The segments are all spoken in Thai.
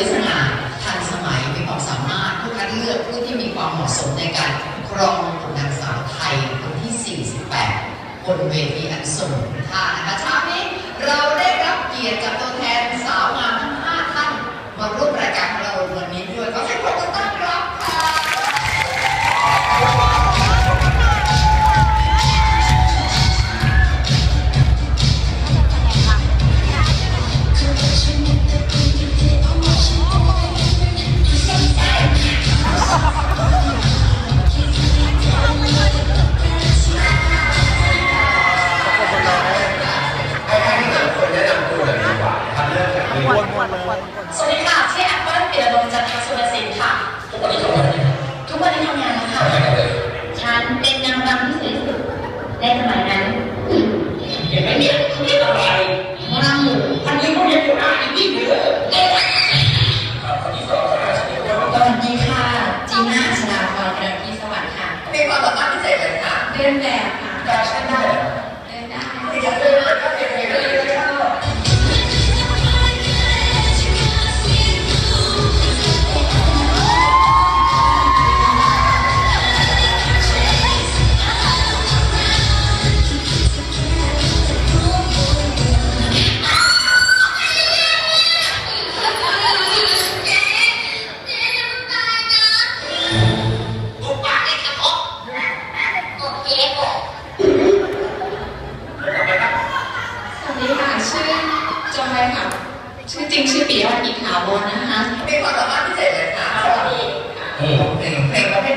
ได้ขาดทันสมัยมีความสามารถผู้คัดเลือกผู้ที่มีความเหมาะสมในการครองมงกุนางสาวไทยคนที่ 48 บนเวทีอันทรงค่านะคะ จากนี้สวัสดีค่ะชื่อแอปเปิลปิยดลจันทสุรศิลป์ค่ะทุกวันนี้ทำอะไรอยู่ทุกวันนี้ทำงานแล้วค่ะฉันเป็นนางรำที่สวยที่สุดในสมัยนั้นเห็นไหมเนี่ยเขาเรียกอะไรหมอลำหมู่อันนี้เขาเรียกอยู่อะอีกนิดเดียวครับคนที่สองครับสวัสดีค่ะจีน่าชราพรกระพีสวัสดิ์ค่ะมีความสามารถพิเศษเลยค่ะเดินแบบ ชื่อจอยค่ะ ชื่อจริงชื่อปิยวัฒน์อินถาวรนะคะมีความสามารถพิเศษเลยค่ะอืมเพลงเพลงประเภท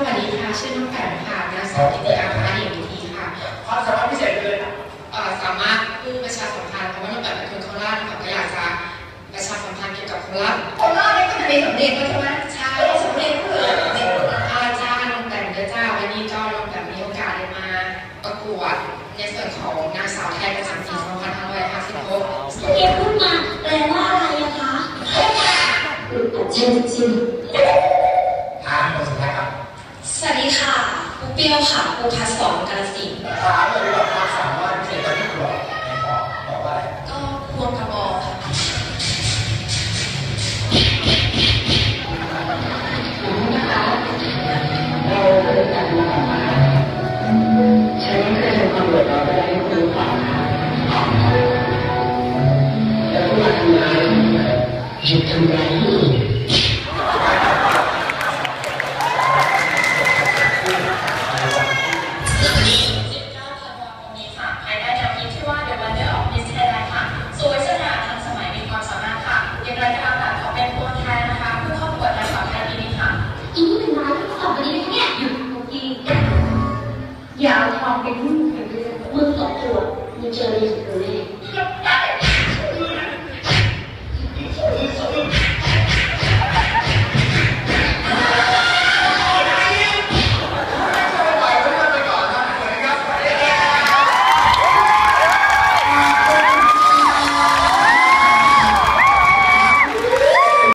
สวัสดีค่ะ ชื่อน้องแก่นค่ะนางสาวกิติอาภาเดียวิธีค่ะความสามารถพิเศษเลยเอ่อสามารถพูดประชาสัมพันธ์เพราะว่าน้องแก่นเป็นคนโคราชนะคะก็อยากจะประชาสัมพันธ์เกี่ยวกับโคราชคนล่านี่ก็จะมีสำเนียงด้วยใช่ไหมใช่สำเนียงเพื่อเด็กอาจารย์น้องแก่นเดเจ้าวันนี้ก็น้องแก่นมีโอกาสได้มาประกวดในส่วนของนางสาวไทยประจำปี2556เก็บขึ้นมาแปลว่าอะไรอะคะเชิญชิมถามคนสุดท้ายครับ สวัสดีค่ะปูเปียวค่ะปูพัสสองกาลสินถามเลยว่าความสามารถพิเศษตอนที่คุณบอนปอกบอกว่าอะไรก็ควงกระบอกค่ยจัดฉันไม่เคยทำความรู้อนอะรคุณรู้เปล่าคะแล้วคุณมาทำได้